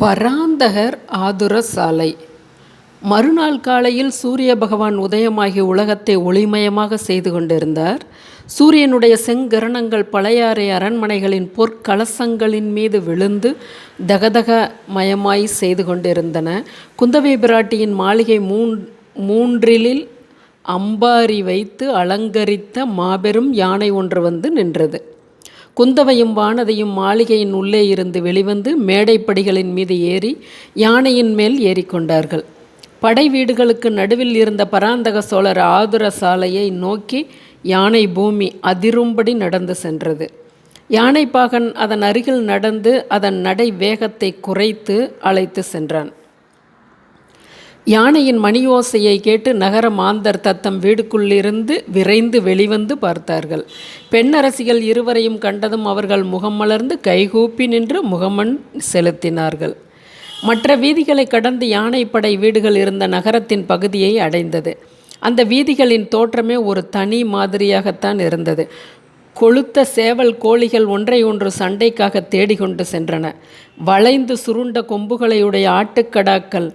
பராந்தகர் ஆதுர சாலை. மறுநாள் காலையில் சூரிய பகவான் உதயமாகி உலகத்தை ஒளிமயமாக செய்து கொண்டிருந்தார். சூரியனுடைய செங்கரணங்கள் பழையாறை அரண்மனைகளின் பொற்கலசங்களின் மீது விழுந்து தகதக மயமாய் செய்து கொண்டிருந்தன. குந்தவை பிராட்டியின் மாளிகை மூன் மூன்றிலில் அம்பாரி வைத்து அலங்கரித்த மாபெரும் யானை ஒன்று வந்து நின்றது. குந்தவையும் வானதியும் மாளிகையின் உள்ளே இருந்து வெளிவந்து மேடைப்படிகளின் மீது ஏறி யானையின் மேல் ஏறிக்கொண்டார்கள். படை வீடுகளுக்கு நடுவில் இருந்த பராந்தக சோழர் ஆதுர சாலையை நோக்கி யானை பூமி அதிரும்படி நடந்து சென்றது. யானைப்பாகன் அதன் அருகில் நடந்து அதன் நடை வேகத்தை குறைத்து அழைத்து சென்றான். யானையின் மணியோசையை கேட்டு நகர மாந்தர் தத்தம் வீடுக்குள்ளிருந்து விரைந்து வெளிவந்து பார்த்தார்கள். பெண்ணரசிகள் இருவரையும் கண்டதும் அவர்கள் முகம் மலர்ந்து கைகூப்பி நின்று முகமன் செலுத்தினார்கள். மற்ற வீதிகளை கடந்து யானைப்படை வீடுகள் இருந்த நகரத்தின் பகுதியை அடைந்தது. அந்த வீதிகளின் தோற்றமே ஒரு தனி மாதிரியாகத்தான் இருந்தது. கொளுத்த சேவல் கோழிகள் ஒன்றை ஒன்று சண்டைக்காக தேடிக்கொண்டு சென்றன. வளைந்து சுருண்ட கொம்புகளையுடைய ஆட்டுக்கடாக்கள்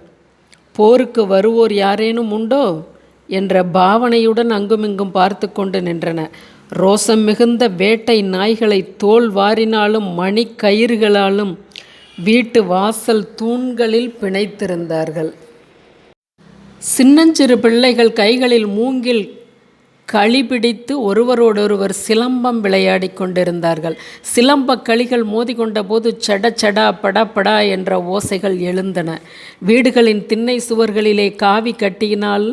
போருக்கு வருவோர் யாரேனும் உண்டோ? என்ற பாவனையுடன் அங்குமிங்கும் பார்த்து கொண்டு நின்றன. ரோசம் மிகுந்த வேட்டை நாய்களை தோல் வாரினாலும் மணி கயிறுகளாலும் வீட்டு வாசல் தூண்களில் பிணைத்திருந்தார்கள். சின்னஞ்சிறு பிள்ளைகள் கைகளில் மூங்கில் களி பிடித்து ஒருவரோடொருவர் சிலம்பம் விளையாடி கொண்டிருந்தார்கள். சிலம்ப களிகள் மோதிக்கொண்ட போது சட சடா படா படா என்ற ஓசைகள் எழுந்தன. வீடுகளின் திண்ணை சுவர்களிலே காவி கட்டியினால்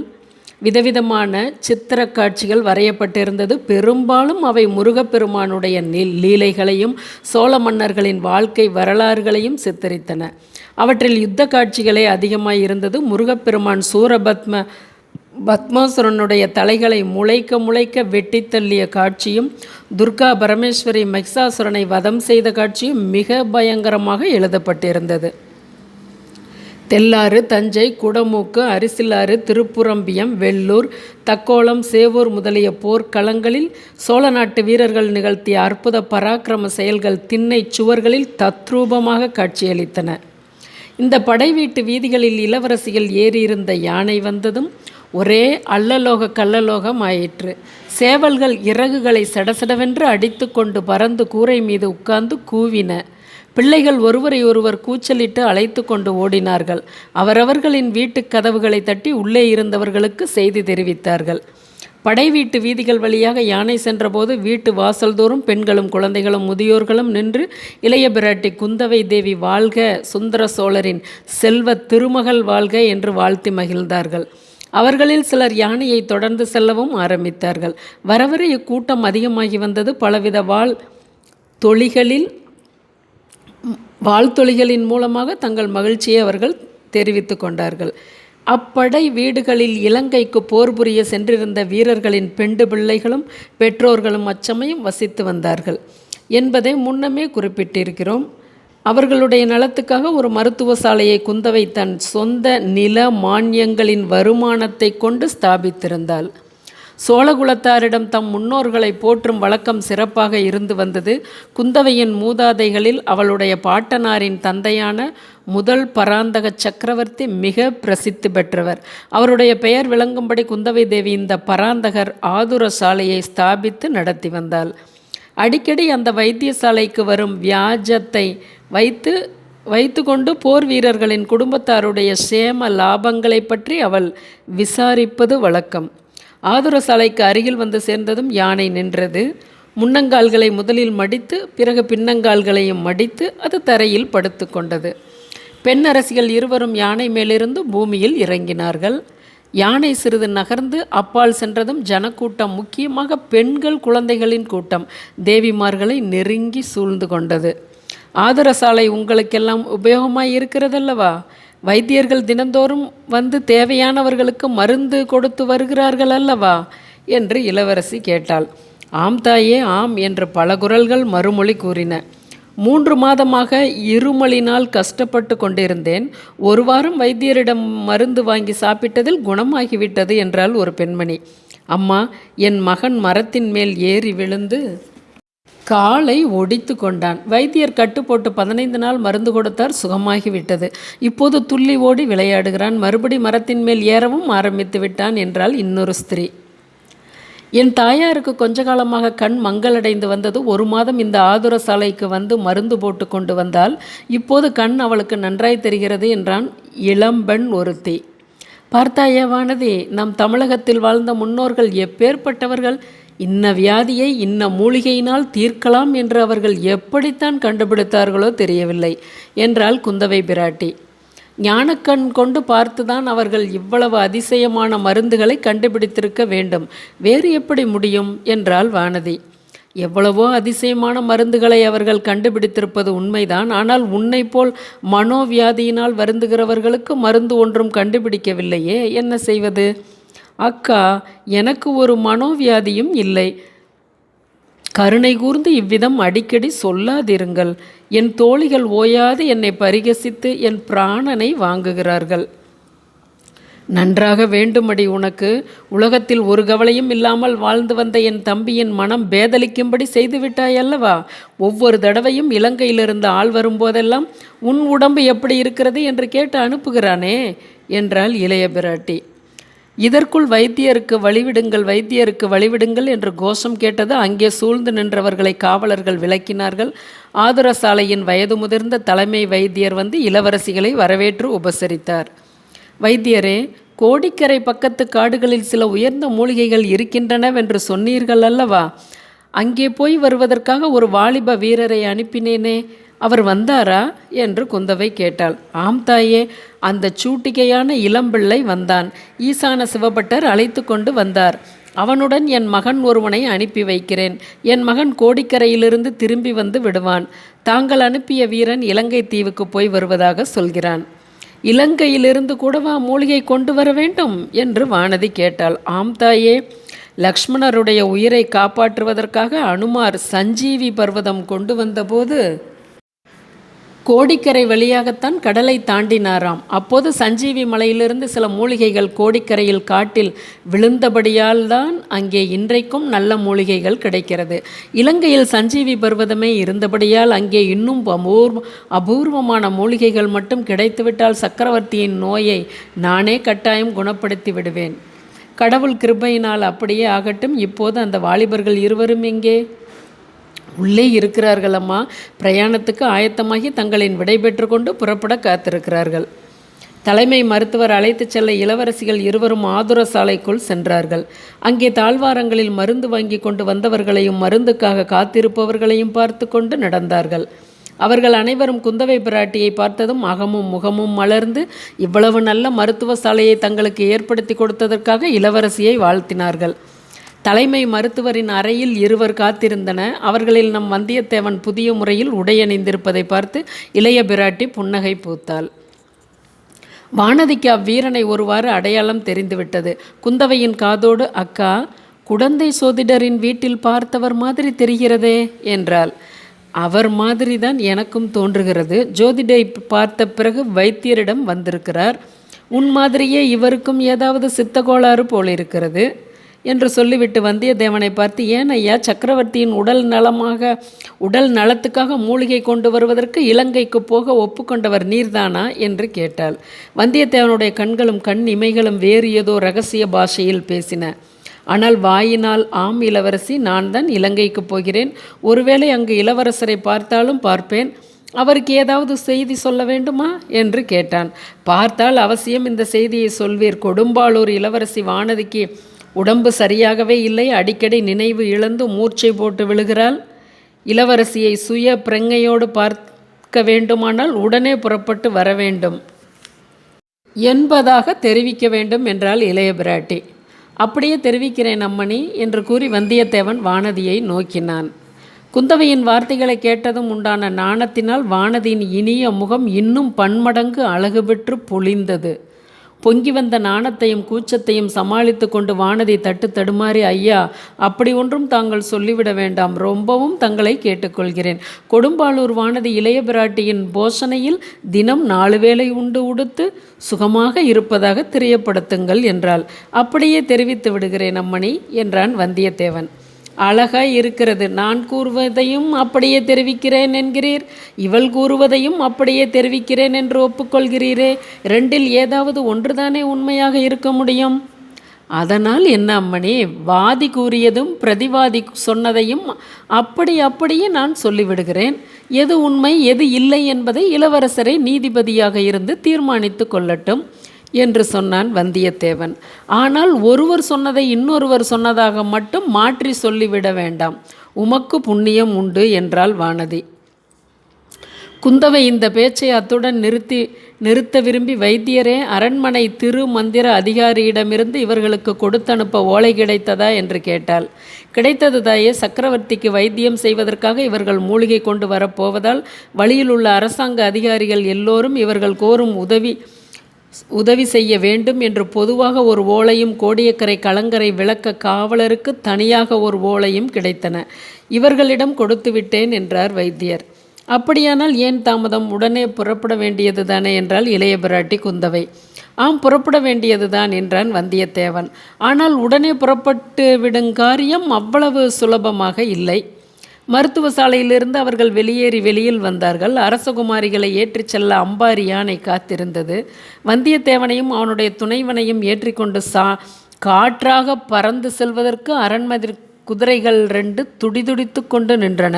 விதவிதமான சித்திர காட்சிகள் வரையப்பட்டிருந்தது. பெரும்பாலும் அவை முருகப்பெருமானுடைய லீலைகளையும் சோழ மன்னர்களின் வாழ்க்கை வரலாறுகளையும் சித்தரித்தன. அவற்றில் யுத்த காட்சிகளே அதிகமாக இருந்தது. முருகப்பெருமான் சூரபத்ம பத்மாசுரனுடைய தலைகளை முளைக்க முளைக்க வெட்டி தள்ளிய காட்சியும் துர்கா பரமேஸ்வரி மெக்ஸாசுரனை வதம் செய்த காட்சியும் மிக பயங்கரமாக எழுதப்பட்டிருந்தது. தெல்லாறு தஞ்சை குடமூக்கு அரிசிலாறு திருப்புரம்பியம் வெள்ளூர் தக்கோலம் சேவூர் முதலிய போர்க்களங்களில் சோழ நாட்டு வீரர்கள் நிகழ்த்திய அற்புத பராக்கிரம செயல்கள் திண்ணை சுவர்களில் தத்ரூபமாக காட்சியளித்தன. இந்த படை வீட்டு வீதிகளில் இளவரசிகள் ஏறியிருந்த யானை வந்ததும் ஒரே அல்லலோக கல்லலோகம் ஆயிற்று. சேவல்கள் இறகுகளை சடசடவென்று அடித்து கொண்டு பறந்து கூரை மீது உட்கார்ந்து கூவின. பிள்ளைகள் ஒருவரை ஒருவர் கூச்சலிட்டு அழைத்து கொண்டு ஓடினார்கள். அவரவர்களின் வீட்டுக் கதவுகளை தட்டி உள்ளே இருந்தவர்களுக்கு செய்தி தெரிவித்தார்கள். படை வீட்டு வீதிகள் வழியாக யானை சென்றபோது வீட்டு வாசல்தோறும் பெண்களும் குழந்தைகளும் முதியோர்களும் நின்று இளைய பிராட்டி குந்தவை தேவி வாழ்க சுந்தர சோழரின் செல்வ திருமகள் வாழ்க என்று வாழ்த்தி மகிழ்ந்தார்கள். அவர்களில் சிலர் யானையை தொடர்ந்து செல்லவும் ஆரம்பித்தார்கள். வரவர இக்கூட்டம் அதிகமாகி வந்தது பலவித வாழ் தொழிகளில் வாழ்த்தொழிகளின் மூலமாக தங்கள் மகிழ்ச்சியை அவர்கள் தெரிவித்து கொண்டார்கள். அப்படை வீடுகளில் இலங்கைக்கு போர் புரிய சென்றிருந்த வீரர்களின் பெண்டு பிள்ளைகளும் பெற்றோர்களும் அச்சமயம் வசித்து வந்தார்கள் என்பதை முன்னமே குறிப்பிட்டிருக்கிறோம். அவர்களுடைய நலத்துக்காக ஒரு மருத்துவ சாலையை குந்தவை தன் சொந்த நில மானியங்களின் வருமானத்தை கொண்டு ஸ்தாபித்திருந்தாள். சோழகுலத்தாரிடம் தம் முன்னோர்களை போற்றும் வழக்கம் சிறப்பாக இருந்து வந்தது. குந்தவையின் மூதாதைகளில் அவளுடைய பாட்டனாரின் தந்தையான முதல் பராந்தக சக்கரவர்த்தி மிக பிரசித்தி பெற்றவர். அவருடைய பெயர் விளங்கும்படி குந்தவை தேவி இந்த பராந்தகர் ஆதுர சாலையை ஸ்தாபித்து நடத்தி வந்தாள். அடிக்கடி அந்த வைத்தியசாலைக்கு வரும் வியாஜத்தை வைத்து வைத்துக்கொண்டு போர் வீரர்களின் குடும்பத்தாருடைய சேம லாபங்களை பற்றி அவள் விசாரிப்பது வழக்கம். ஆதுர சாலைக்கு அருகில் வந்து சேர்ந்ததும் யானை நின்றது. முன்னங்கால்களை முதலில் மடித்து பிறகு பின்னங்கால்களையும் மடித்து அது தரையில் படுத்து கொண்டது. பெண் அரசிகள் இருவரும் யானை மேலிருந்து பூமியில் இறங்கினார்கள். யானை சிறிது நகர்ந்து அப்பால் சென்றதும் ஜனக்கூட்டம் முக்கியமாக பெண்கள் குழந்தைகளின் கூட்டம். தேவிமார்களை நெருங்கி சூழ்ந்து கொண்டது. ஆதரசாலை உங்களுக்கெல்லாம் உபயோகமாய் இருக்கிறதல்லவா? வைத்தியர்கள் தினந்தோறும் வந்து தேவையானவர்களுக்கு மருந்து கொடுத்து வருகிறார்கள் அல்லவா என்று இளவரசி கேட்டாள். ஆம் தாயே ஆம் என்று பல குரல்கள் மறுமொழி கூறின. மூன்று மாதமாக இருமலினால் கஷ்டப்பட்டு கொண்டிருந்தேன். ஒரு வாரம் வைத்தியரிடம் மருந்து வாங்கி சாப்பிட்டதில் குணமாகிவிட்டது என்றால் ஒரு பெண்மணி. அம்மா என் மகன் மரத்தின் மேல் ஏறி விழுந்து காலை ஒடித்து கொண்டான். வைத்தியர் கட்டு போட்டு பதினைந்து நாள் மருந்து கொடுத்தார் சுகமாகிவிட்டது. இப்போது துள்ளி ஓடி விளையாடுகிறான். மறுபடி மரத்தின் மேல் ஏறவும் ஆரம்பித்து விட்டான் என்றால் இன்னொரு ஸ்திரீ. என் தாயாருக்கு கொஞ்ச காலமாக கண் மங்களடைந்து வந்தது. ஒரு மாதம் இந்த ஆதுர சாலைக்கு வந்து மருந்து போட்டு கொண்டு வந்தால் இப்போது கண் அவளுக்கு நன்றாய் தெரிகிறது என்றான் இளம்பெண் ஒருத்தி. பார்த்தாயவானது நம் தமிழகத்தில் வாழ்ந்த முன்னோர்கள் எப்பேற்பட்டவர்கள்? இன்ன வியாதியை இன்ன மூலிகையினால் தீர்க்கலாம் என்று அவர்கள் எப்படித்தான் கண்டுபிடித்தார்களோ தெரியவில்லை என்றாள் குந்தவை பிராட்டி. ஞானக்கண் கொண்டு பார்த்துதான் அவர்கள் இவ்வளவு அதிசயமான மருந்துகளை கண்டுபிடித்திருக்க வேண்டும். வேறு எப்படி முடியும்? என்றாள் வானதி. எவ்வளவோ அதிசயமான மருந்துகளை அவர்கள் கண்டுபிடித்திருப்பது உண்மைதான். ஆனால் உன்னை போல் மனோவியாதியினால் வருந்துகிறவர்களுக்கு மருந்து ஒன்றும் கண்டுபிடிக்கவில்லையே. என்ன செய்வது? அக்கா எனக்கு ஒரு மனோவியாதியும் இல்லை. கருணை கூர்ந்து இவ்விதம் அடிக்கடி சொல்லாதிருங்கள். என் தோழிகள் ஓயாது என்னை பரிகசித்து என் பிராணனை வாங்குகிறார்கள். நன்றாக வேண்டுமடி உனக்கு. உலகத்தில் ஒரு கவலையும் இல்லாமல் வாழ்ந்து வந்த என் தம்பியின் மனம் பேதலிக்கும்படி செய்துவிட்டாயல்லவா? ஒவ்வொரு தடவையும் இலங்கையிலிருந்து ஆள் வரும்போதெல்லாம் உன் உடம்பு எப்படி இருக்கிறது? என்று கேட்டு அனுப்புகிறானே? என்றாள் இளைய பிராட்டி. இதற்குள் வைத்தியருக்கு வழிவிடுங்கள் வைத்தியருக்கு வழிவிடுங்கள் என்று கோஷம் கேட்டது அங்கே சூழ்ந்து நின்றவர்களை காவலர்கள் விளக்கினார்கள். ஆதுரசாலையின் வயது முதிர்ந்த தலைமை வைத்தியர் வந்து இளவரசிகளை வரவேற்று உபசரித்தார். வைத்தியரே கோடிக்கரை பக்கத்து காடுகளில் சில உயர்ந்த மூலிகைகள் இருக்கின்றனவென்று சொன்னீர்கள் அல்லவா அங்கே போய் வருவதற்காக ஒரு வாலிப வீரரை அனுப்பினேனே. அவர் வந்தாரா? என்று குந்தவை கேட்டாள். ஆம் தாயே அந்த சூட்டிகையான இளம்பிள்ளை வந்தான். ஈசான சிவபட்டர் அழைத்து கொண்டு வந்தார். அவனுடன் என் மகன் ஒருவனை அனுப்பி வைக்கிறேன். என் மகன் கோடிக்கரையிலிருந்து திரும்பி வந்து விடுவான். தாங்கள் அனுப்பிய வீரன் இலங்கை தீவுக்கு போய் வருவதாக சொல்கிறான். இலங்கையிலிருந்து கூடவா மூலிகை கொண்டு வர வேண்டும்? என்று வானதி கேட்டாள். ஆம் தாயே லக்ஷ்மணருடைய உயிரை காப்பாற்றுவதற்காக அனுமார் சஞ்சீவி பர்வதம் கொண்டு வந்தபோது கோடிக்கரை வழியாகத்தான் கடலை தாண்டினாராம். அப்போது சஞ்சீவி மலையிலிருந்து சில மூலிகைகள் கோடிக்கரையில் காட்டில் விழுந்தபடியால் தான் அங்கே இன்றைக்கும் நல்ல மூலிகைகள் கிடைக்கிறது. இலங்கையில் சஞ்சீவி பர்வதமே இருந்தபடியால் அங்கே இன்னும் அபூர்வ அபூர்வமான மூலிகைகள் மட்டும் கிடைத்துவிட்டால் சக்கரவர்த்தியின் நோயை நானே கட்டாயம் குணப்படுத்தி விடுவேன். கடவுள் கிருபையினால் அப்படியே ஆகட்டும். இப்போது அந்த வாலிபர்கள் இருவரும் எங்கே? உள்ளே இருக்கிறார்கள் அம்மா பிரயாணத்துக்கு ஆயத்தமாகி தங்களின் விடை பெற்றுக்கொண்டு புறப்பட காத்திருக்கிறார்கள். தலைமை மருத்துவர் அழைத்துச் செல்ல இளவரசிகள் இருவரும் ஆதுர சாலைக்குள் சென்றார்கள். அங்கே தாழ்வாரங்களில் மருந்து வாங்கி கொண்டு வந்தவர்களையும் மருந்துக்காக காத்திருப்பவர்களையும் பார்த்து கொண்டு நடந்தார்கள். அவர்கள் அனைவரும் குந்தவை பிராட்டியை பார்த்ததும் அகமும் முகமும் மலர்ந்து இவ்வளவு நல்ல மருத்துவ சாலையை தங்களுக்கு ஏற்படுத்தி கொடுத்ததற்காக இளவரசியை வாழ்த்தினார்கள். தலைமை மருத்துவரின் அறையில் இருவர் காத்திருந்தன. அவர்களில் நம் வந்தியத்தேவன் புதிய முறையில் உடையணிந்திருப்பதை பார்த்து இளைய பிராட்டி புன்னகை பூத்தாள். வானதிக்கு அவ்வீரனை ஒருவாறு அடையாளம் தெரிந்துவிட்டது. குந்தவையின் காதோடு அக்கா குடந்தை சோதிடரின் வீட்டில் பார்த்தவர் மாதிரி தெரிகிறதே என்றாள். அவர் மாதிரி தான் எனக்கும் தோன்றுகிறது. ஜோதிடை பார்த்த பிறகு வைத்தியரிடம் வந்திருக்கிறார். உன் மாதிரியே இவருக்கும் ஏதாவது சித்த கோளாறு போலிருக்கிறது. என்று சொல்லிவிட்டு வந்தியத்தேவனை பார்த்து ஏன் ஐயா சக்கரவர்த்தியின் உடல் நலமாக உடல் நலத்துக்காக மூலிகை கொண்டு வருவதற்கு இலங்கைக்கு போக ஒப்புக்கொண்டவர் நீர்தானா? என்று கேட்டாள். வந்தியத்தேவனுடைய கண்களும் கண் இமைகளும் வேறு ஏதோ ரகசிய பாஷையில் பேசின. ஆனால் வாயினால் ஆம் இளவரசி நான் தான் இலங்கைக்கு போகிறேன். ஒருவேளை அங்கு இளவரசரை பார்த்தாலும் பார்ப்பேன். அவருக்கு ஏதாவது செய்தி சொல்ல வேண்டுமா? என்று கேட்டான். பார்த்தால் அவசியம். இந்த செய்தியை சொல்வீர். கொடும்பாளூர் இளவரசி வானதிக்கு உடம்பு சரியாகவே இல்லை அடிக்கடி நினைவு இழந்து மூர்ச்சை போட்டு விழுகிறாள். இளவரசியை சுய பிரங்கையோடு பார்க்க வேண்டுமானால் உடனே புறப்பட்டு வர வேண்டும். என்பதாக தெரிவிக்க வேண்டும் என்றால் இளைய பிராட்டி. அப்படியே தெரிவிக்கிறேன் அம்மணி என்று கூறி வந்தியத்தேவன் வானதியை நோக்கினான். குந்தவையின் வார்த்தைகளை கேட்டதும் உண்டான நாணத்தினால் வானதியின் இனிய முகம் இன்னும் பன்மடங்கு அழகு பெற்று பொழிந்தது. பொங்கி வந்த நாணத்தையும் கூச்சத்தையும் சமாளித்து கொண்டு வானதி தட்டு தடுமாறி ஐயா அப்படி ஒன்றும் தாங்கள் சொல்லிவிட வேண்டாம். ரொம்பவும் தங்களை கேட்டுக்கொள்கிறேன். கொடும்பாளூர் வானதி இளைய பிராட்டியின் போஷணையில் தினம் நாலு வேளை உண்டு உடுத்து சுகமாக இருப்பதாக தெரியப்படுத்துங்கள் என்றாள். அப்படியே தெரிவித்து விடுகிறேன் அம்மணி என்றான் வந்தியத்தேவன். அழகாய் இருக்கிறது. நான் கூறுவதையும் அப்படியே தெரிவிக்கிறேன் என்கிறீர். இவள் கூறுவதையும் அப்படியே தெரிவிக்கிறேன் என்று ஒப்புக்கொள்கிறீரே. ரெண்டில் ஏதாவது ஒன்றுதானே உண்மையாக இருக்க முடியும்? அதனால் என்ன அம்மணி வாதி கூறியதும் பிரதிவாதி சொன்னதையும் அப்படி அப்படியே நான் சொல்லிவிடுகிறேன். எது உண்மை எது இல்லை என்பதை இளவரசரை நீதிபதியாக இருந்து தீர்மானித்து கொள்ளட்டும். என்று சொன்னான் வந்தியத்தேவன். ஆனால் ஒருவர் சொன்னதை இன்னொருவர் சொன்னதாக மட்டும் மாற்றி சொல்லிவிட வேண்டாம். உமக்கு புண்ணியம் உண்டு என்றாள் வானதி. குந்தவை இந்த பேச்சை அத்துடன் நிறுத்தி நிறுத்த விரும்பி வைத்தியரே அரண்மனை திரு மந்திர அதிகாரியிடமிருந்து இவர்களுக்கு கொடுத்தனுப்ப ஓலை கிடைத்ததா? என்று கேட்டாள். கிடைத்தது தாயே சக்கரவர்த்திக்கு வைத்தியம் செய்வதற்காக இவர்கள் மூலிகை கொண்டு வரப்போவதால் வழியில் உள்ள அரசாங்க அதிகாரிகள் எல்லோரும் இவர்கள் கோரும் உதவி உதவி செய்ய வேண்டும் என்று பொதுவாக ஒரு ஓலையும் கோடியக்கரை கலங்கரை விளக்க காவலருக்கு தனியாக ஒரு ஓலையும் கிடைத்தன. இவர்களிடம் கொடுத்து விட்டேன் என்றார் வைத்தியர். அப்படியானால் ஏன் தாமதம்? உடனே புறப்பட வேண்டியது தானே என்றால் இளைய பிராட்டி குந்தவை. ஆம் புறப்பட வேண்டியதுதான் என்றான் வந்தியத்தேவன். ஆனால் உடனே புறப்பட்டு விடும் காரியம் அவ்வளவு சுலபமாக இல்லை. மருத்துவ சாலையிலிருந்து அவர்கள் வெளியேறி வெளியில் வந்தார்கள். அரசகுமாரிகளை ஏற்றிச் செல்ல அம்பாரி யானை காத்திருந்தது. வந்தியத்தேவனையும் அவனுடைய துணைவனையும் ஏற்றிக்கொண்டு சா காற்றாக பறந்து செல்வதற்கு அரண்மதி குதிரைகள் ரெண்டு துடிதுடித்து கொண்டு நின்றன.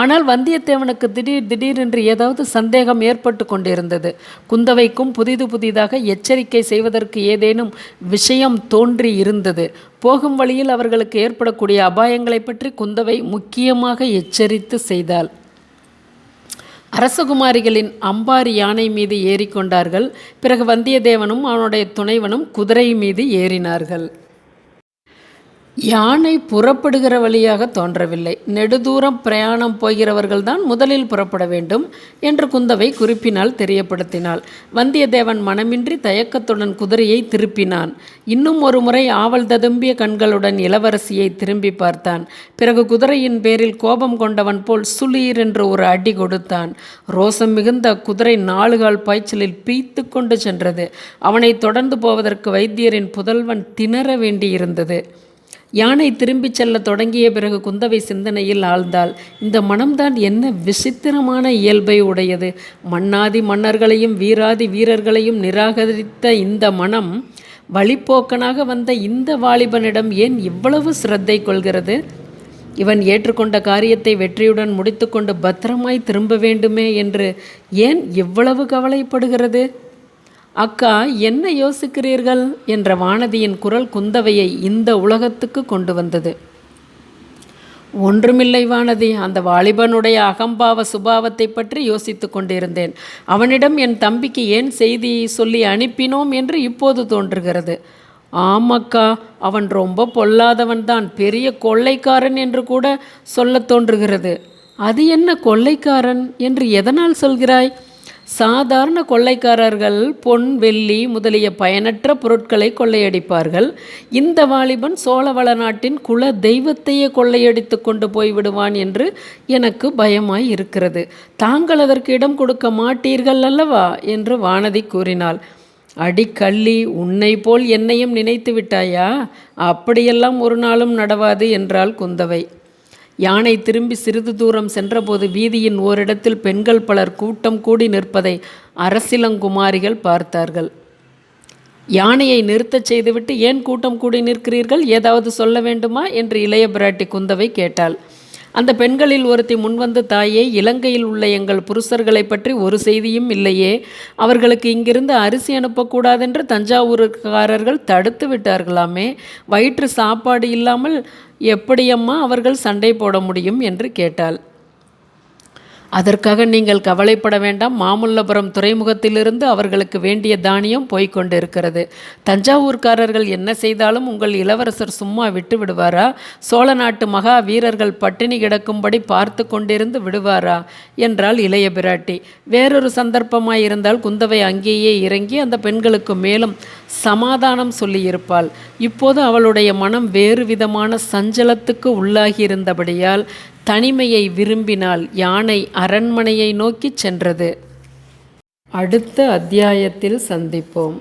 ஆனால் வந்தியத்தேவனுக்கு திடீர் திடீரென்று ஏதாவது சந்தேகம் ஏற்பட்டு கொண்டிருந்தது. குந்தவைக்கும் புதிது புதிதாக எச்சரிக்கை செய்வதற்கு ஏதேனும் விஷயம் தோன்றி இருந்தது. போகும் வழியில் அவர்களுக்கு ஏற்படக்கூடிய அபாயங்களை பற்றி குந்தவை முக்கியமாக எச்சரித்து செய்தாள். அரசகுமாரிகளின் அம்பாரி யானை மீது ஏறிக்கொண்டார்கள். பிறகு வந்தியத்தேவனும் அவனுடைய துணைவனும் குதிரை மீது ஏறினார்கள். யானை புறப்படுகிற வழியாக தோன்றவில்லை. நெடுதூரம் பிரயாணம் போகிறவர்கள்தான் முதலில் புறப்பட வேண்டும் என்று குந்தவை குறிப்பினால் தெரியப்படுத்தினாள். வந்தியத்தேவன் மனமின்றி தயக்கத்துடன் குதிரையை திருப்பினான். இன்னும் ஒரு முறை ஆவல் ததும்பிய கண்களுடன் இளவரசியை திரும்பி பார்த்தான். பிறகு குதிரையின் பேரில் கோபம் கொண்டவன் போல் சுளீர் என்று ஒரு அடி கொடுத்தான். ரோசம் மிகுந்த குதிரை நாலுகால் பாய்ச்சலில் பீய்த்து கொண்டு சென்றது. அவனை தொடர்ந்து போவதற்கு வைத்தியரின் புதல்வன் திணற வேண்டியிருந்தது. யானை திரும்பிச் செல்ல தொடங்கிய பிறகு குந்தவை சிந்தனையில் ஆழ்ந்தாள். இந்த மனம்தான் என்ன விசித்திரமான இயல்பை உடையது. மன்னாதி மன்னர்களையும் வீராதி வீரர்களையும் நிராகரித்த இந்த மனம் வழிப்போக்கனாக வந்த இந்த வாலிபனிடம் ஏன் இவ்வளவு சிரத்தை கொள்கிறது? இவன் ஏற்றுக்கொண்ட காரியத்தை வெற்றியுடன் முடித்துக்கொண்டு பத்திரமாய் திரும்ப வேண்டுமே என்று ஏன் இவ்வளவு கவலைப்படுகிறது? அக்கா என்ன யோசிக்கிறீர்கள்? என்ற வானதியின் குரல் குந்தவையை இந்த உலகத்துக்கு கொண்டு வந்தது. ஒன்றுமில்லை வானதி அந்த வாலிபனுடைய அகம்பாவ சுபாவத்தை பற்றி யோசித்து கொண்டிருந்தேன். அவனிடம் என் தம்பிக்கு ஏன் செய்தி சொல்லி அனுப்பினோம் என்று இப்போது தோன்றுகிறது. ஆமக்கா அவன் ரொம்ப பொல்லாதவன்தான் பெரிய கொள்ளைக்காரன் என்று கூட சொல்லத் தோன்றுகிறது. அது என்ன கொள்ளைக்காரன் என்று எதனால் சொல்கிறாய்? சாதாரண கொள்ளைக்காரர்கள் பொன் வெள்ளி முதலிய பயனற்ற பொருட்களை கொள்ளையடிப்பார்கள். இந்த வாலிபன் சோழவள நாட்டின் குல தெய்வத்தையே கொள்ளையடித்து கொண்டு போய்விடுவான் என்று எனக்கு பயமாய் இருக்கிறது. தாங்கள் அதற்கு இடம் கொடுக்க மாட்டீர்கள் அல்லவா? என்று வானதி கூறினாள். அடி கள்ளி உன்னை போல் என்னையும் நினைத்து விட்டாயா? அப்படியெல்லாம் ஒரு நாளும் நடவாது என்றாள் குந்தவை. யானை திரும்பி சிறிது தூரம் சென்றபோது வீதியின் ஓரிடத்தில் பெண்கள் பலர் கூட்டம் கூடி நிற்பதை அரசிலங்குமாரிகள் பார்த்தார்கள். யானையை நிறுத்தச் செய்துவிட்டு ஏன் கூட்டம் கூடி நிற்கிறீர்கள்? ஏதாவது சொல்ல வேண்டுமா? என்று இளைய பிராட்டி குந்தவை கேட்டாள். அந்த பெண்களில் ஒருத்தி முன்வந்து தாயே இலங்கையில் உள்ள எங்கள் புருஷர்களை பற்றி ஒரு செய்தியும் இல்லையே. அவர்களுக்கு இங்கிருந்து அரிசி அனுப்பக்கூடாதென்று தஞ்சாவூருக்காரர்கள் தடுத்து விட்டார்களாமே. வயிற்று சாப்பாடு இல்லாமல் எப்படியம்மா அவர்கள் சண்டை போட முடியும்? என்று கேட்டாள். அதற்காக நீங்கள் கவலைப்பட வேண்டாம். மாமல்லபுரம் துறைமுகத்திலிருந்து அவர்களுக்கு வேண்டிய தானியம் போய்கொண்டு இருக்கிறது தஞ்சாவூர்காரர்கள் என்ன செய்தாலும் உங்கள் இளவரசர் சும்மா விட்டு விடுவாரா? சோழ நாட்டு மகா வீரர்கள் பட்டினி கிடக்கும்படி பார்த்து கொண்டிருந்து விடுவாரா? என்றால் இளைய பிராட்டி. வேறொரு சந்தர்ப்பமாயிருந்தால் குந்தவை அங்கேயே இறங்கி அந்த பெண்களுக்கு மேலும் சமாதானம் சொல்லியிருப்பாள். இப்போது அவளுடைய மனம் வேறு விதமான சஞ்சலத்துக்கு உள்ளாகியிருந்தபடியால் தனிமையை விரும்பினால் யானை அரண்மனையை நோக்கி சென்றது. அடுத்த அத்தியாயத்தில் சந்திப்போம்.